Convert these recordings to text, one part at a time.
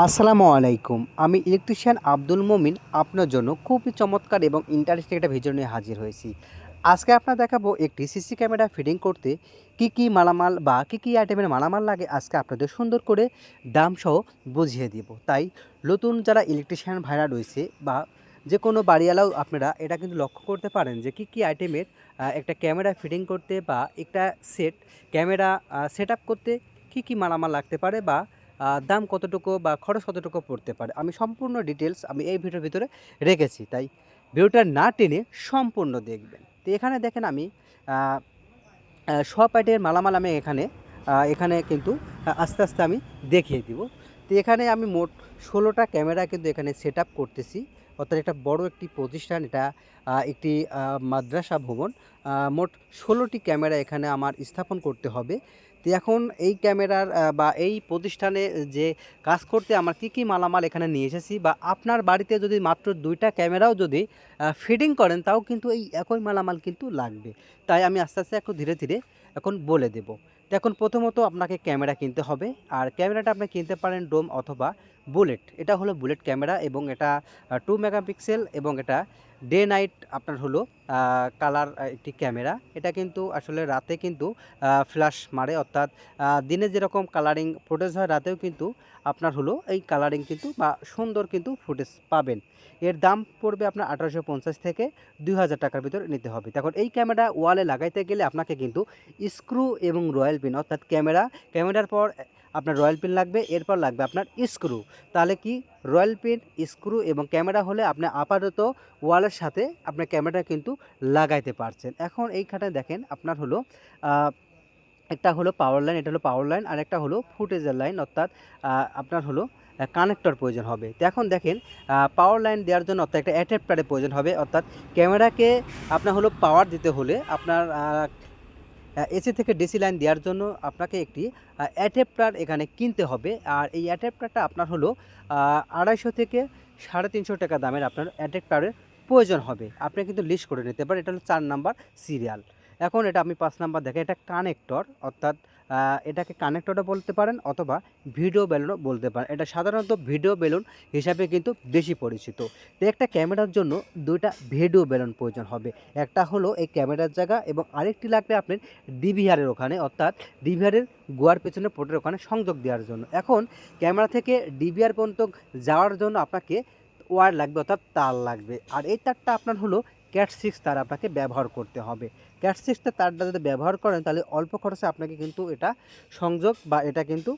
আসসালামু আলাইকুম। আমি ইলেকট্রিশিয়ান আব্দুল মমিন, আপনার জন্য খুবই চমৎকার এবং ইন্টারেস্টিং একটা ভিডিও নিয়ে হাজির হয়েছি। আজকে আপনার দেখাবো একটি সিসি ক্যামেরা ফিটিং করতে কি কি মালামাল বা কি কি আইটেমের মালামাল লাগে আজকে আপনাদের সুন্দর করে দাম সহ বুঝিয়ে দিব। তাই নতুন যারা ইলেকট্রিশিয়ান ভাইরা রয়েছে বা যে কোনো বাড়িওয়ালাও আপনারা এটা কিন্তু লক্ষ্য করতে পারেন যে কি কি আইটেমের একটা ক্যামেরা ফিটিং করতে বা একটা সেট ক্যামেরা সেট করতে কি কি মালামাল লাগতে পারে বা দাম কতটুকু বা খরচ কতটুকু পড়তে পারে? আমি সম্পূর্ণ ডিটেলস আমি এই ভিডিওর ভিতরে রেখেছি, তাই ভিডিওটা না টেনে সম্পূর্ণ দেখবেন। তো এখানে দেখেন আমি সব আইটের মালামাল আমি এখানে এখানে কিন্তু আস্তে আস্তে আমি দেখিয়ে দিব। তো এখানে আমি মোট ষোলোটা ক্যামেরা কিন্তু এখানে সেট করতেছি। অর্থাৎ একটা বড় একটি প্রতিষ্ঠান, এটা একটি মাদ্রাসা ভবন। মোট ষোলোটি ক্যামেরা এখানে আমার স্থাপন করতে হবে। তো এখন এই ক্যামেরার বা এই প্রতিষ্ঠানে যে কাজ করতে আমার কি কি মালামাল এখানে নিয়ে এসেছি বা আপনার বাড়িতে যদি মাত্র দুইটা ক্যামেরাও যদি ফিডিং করেন, তাও কিন্তু এই একই মালামাল কিন্তু লাগবে। তাই আমি আস্তে আস্তে এখন ধীরে ধীরে এখন বলে দেব। তো এখন প্রথমত আপনাকে ক্যামেরা কিনতে হবে। আর ক্যামেরাটা আপনি কিনতে পারেন ডোম অথবা বুলেট। এটা হলো বুলেট ক্যামেরা এবং এটা টু মেগাপিক্সেল এবং এটা ডে নাইট আপনার হলো কালার একটি ক্যামেরা এটা কিন্তু আসলে রাতে কিন্তু ফ্ল্যাশ মারে, অর্থাৎ দিনে যেরকম কালারিং ফুটেজ হয়, রাতেও কিন্তু আপনার হলো এই কালারিং কিন্তু বা সুন্দর কিন্তু ফুটেজ পাবেন। এর দাম পড়বে আপনার আঠারোশো পঞ্চাশ থেকে দুই হাজার টাকার ভিতর নিতে হবে। তখন এই ক্যামেরা ওয়ালে লাগাইতে গেলে আপনাকে কিন্তু স্ক্রু এবং রয়্যাল পিন অর্থাৎ ক্যামেরা ক্যামেরার পর আপনার রয়্যাল পিন লাগবে, এরপর লাগবে আপনার স্ক্রু। তাহলে কি? রয়্যাল পিন, স্ক্রু এবং ক্যামেরা হলে আপনি আপাতত ওয়ালের সাথে আপনার ক্যামেরাটা কিন্তু লাগাইতে পারছেন। এখন এইখানে দেখেন আপনার হলো একটা হলো পাওয়ার লাইন এটা হলো পাওয়ার লাইন আর একটা হলো ফুটেজের লাইন অর্থাৎ আপনার হলো কানেক্টর প্রয়োজন হবে। তো এখন দেখেন পাওয়ার লাইন দেওয়ার জন্য অর্থাৎ একটা অ্যাডাপ্টারের প্রয়োজন হবে। অর্থাৎ ক্যামেরাকে আপনার হলো পাওয়ার দিতে হলে আপনার এসি থেকে ডিসি লাইন দেওয়ার জন্য আপনাকে একটি অ্যাডাপ্টার এখানে কিনতে হবে। আর এই অ্যাডাপ্টারটা আপনার হলো আড়াইশো থেকে সাড়ে তিনশো টাকা দামের আপনার অ্যাডাপ্টারের প্রয়োজন হবে। আপনি কিন্তু লিস্ট করে নিতে পারেন, এটা হলো চার নাম্বার সিরিয়াল। এখন এটা আমি পাঁচ নাম্বার দেখে এটা কানেক্টর, অর্থাৎ এটাকে কানেক্টরও বলতে পারেন অথবা ভিডিও বেলুনও বলতে পারেন। এটা সাধারণত ভিডিও বেলুন হিসাবে কিন্তু বেশি পরিচিত। তো একটা ক্যামেরার জন্য দুইটা ভিডিও বেলুন প্রয়োজন হবে। একটা হলো এই ক্যামেরার জায়গা এবং আরেকটি লাগবে আপনার ডিভিআরের ওখানে, অর্থাৎ ডিভিআরের গোয়ার পেছনে পোর্টের ওখানে সংযোগ দেওয়ার জন্য। এখন ক্যামেরা থেকে ডিভিআর পর্যন্ত যাওয়ার জন্য আপনাকে ওয়ার লাগবে, অর্থাৎ তার লাগবে। আর এই তারটা আপনার হলো ক্যাট সিক্স তার আপনাকে ব্যবহার করতে হবে। ক্যাট সিক্সটা তারটা যদি ব্যবহার করেন তাহলে অল্প খরচে আপনাকে কিন্তু এটা সংযোগ বা এটা কিন্তু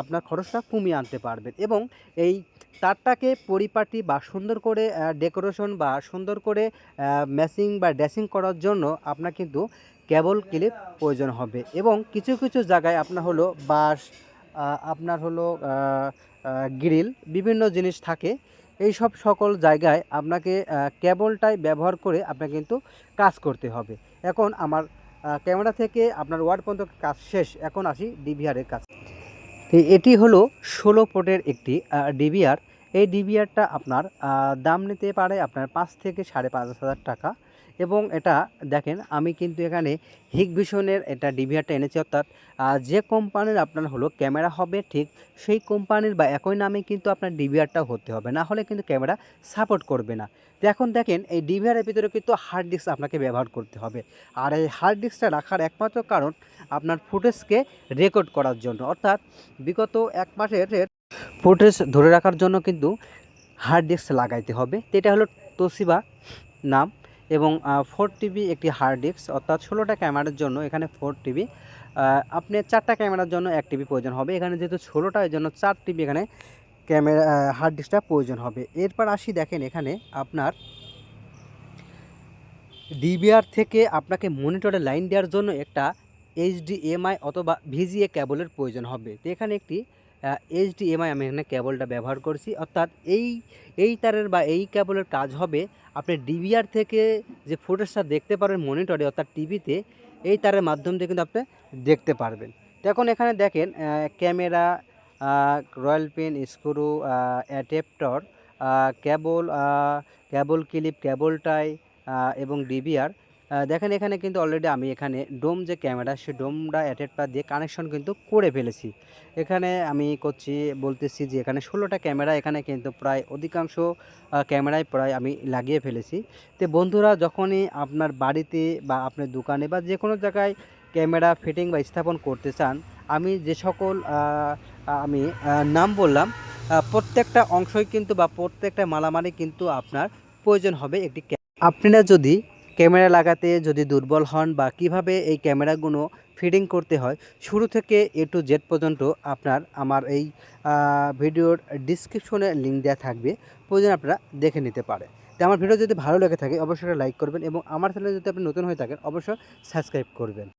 আপনার খরচটা কমিয়ে আনতে পারবেন। এবং এই তারটাকে পরিপাটি বা সুন্দর করে ডেকোরেশন বা সুন্দর করে ম্যাচিং বা ড্রেসিং করার জন্য আপনার কিন্তু কেবল ক্লিপ প্রয়োজন হবে। এবং কিছু কিছু জায়গায় আপনার হলো আহ, আপনার হলো গ্রিল বিভিন্ন জিনিস থাকে। এই সব সকল জায়গায় আপনাকে কেবলটাই ব্যবহার করে আপনাকে কিন্তু কাজ করতে হবে। এখন আমার ক্যামেরা থেকে আপনার ওয়ার্ড পর্যন্ত কাজ শেষ। এখন আসি ডিভিআরের কাজ এটি হলো ষোলো পোর্টের একটি ডিভিআর এই ডিভিআরটা আপনার দাম নিতে পারে আপনার পাঁচ থেকে সাড়ে পাঁচ হাজার টাকা। এবং এটা দেখেন, আমি কিন্তু এখানে হিগভিশনের এটা ডিভিআরটা এনেছি, অর্থাৎ যে কোম্পানির আপনার হলো ক্যামেরা হবে ঠিক সেই কোম্পানির বা একই নামে কিন্তু আপনার ডিভিআরটাও হতে হবে। না হলে কিন্তু ক্যামেরা সাপোর্ট করবে না। তো এখন দেখেন, এই ডিভিআরের ভিতরে কিন্তু হার্ড ডিস্ক আপনাকে ব্যবহার করতে হবে। আর এই হার্ড ডিস্কটা রাখার একমাত্র কারণ আপনার ফুটেজকে রেকর্ড করার জন্য। অর্থাৎ, বিগত এক মাসের ফুটেজ ধরে রাখার জন্য কিন্তু হার্ড ডিস্ক লাগাইতে হবে। তো এটা হলো তোসিবা নাম। এবং ফোর টিবি একটি হার্ড ডিস্ক অর্থাৎ ষোলোটা ক্যামেরার জন্য এখানে ফোর টিবি আপনি চারটা ক্যামেরার জন্য এক টিবি প্রয়োজন হবে। এখানে যেহেতু ষোলোটা এর জন্য চার টিবি এখানে ক্যামেরা হার্ড ডিস্কটা প্রয়োজন হবে। এরপর আসি দেখেন এখানে আপনার ডিবিআর থেকে আপনাকে মনিটরে লাইন দেওয়ার জন্য একটা এইচডিএমআই অথবা ভিজিএ কেবলের প্রয়োজন হবে। তো এখানে একটি এইচডিএমআই আমি এখানে কেবলটা ব্যবহার করছি। অর্থাৎ এই এই তারের বা এই কেবলের কাজ হবে আপনি ডিবিআর থেকে যে ফুটেজটা দেখতে পারবেন মনিটরে অর্থাৎ টিভিতে এই তারের মাধ্যম দিয়ে কিন্তু আপনি দেখতে পারবেন। এখন এখানে দেখেন camera royal pen screw adapter cable cable clip cable tie এবং ডিবিআর আহ, দেখেন এখানে কিন্তু অলরেডি আমি এখানে ডোম যে ক্যামেরা সে ডোমটা অ্যাটেটপা দিয়ে কানেকশন কিন্তু করে ফেলেছি। এখানে আমি করছি, বলতেছি যে এখানে ষোলোটা ক্যামেরা এখানে কিন্তু প্রায় অধিকাংশ ক্যামেরায় প্রায় আমি লাগিয়ে ফেলেছি। তো বন্ধুরা, যখনই আপনার বাড়িতে বা আপনার দোকানে বা যে কোনো জায়গায় ক্যামেরা ফিটিং বা স্থাপন করতে চান, আমি যে সকল আমি নাম বললাম প্রত্যেকটা অংশই কিন্তু বা প্রত্যেকটা মালামালই কিন্তু আপনার প্রয়োজন হবে একটি আপনারা যদি ক্যামেরা লাগাতে যদি দুর্বল হন বা কীভাবে এই ক্যামেরাগুলো ফিটিং করতে হয়, শুরু থেকে এ টু জেড পর্যন্ত আপনার আমার এই ভিডিওর ডিসক্রিপশনে লিঙ্ক দেওয়া থাকবে। প্রয়োজন আপনারা দেখে নিতে পারেন। তো আমার ভিডিও যদি ভালো লেগে থাকে, অবশ্যই লাইক করবেন এবং আমার চ্যানেলে যদি আপনি নতুন হয়ে থাকেন, অবশ্যই সাবস্ক্রাইব করবেন।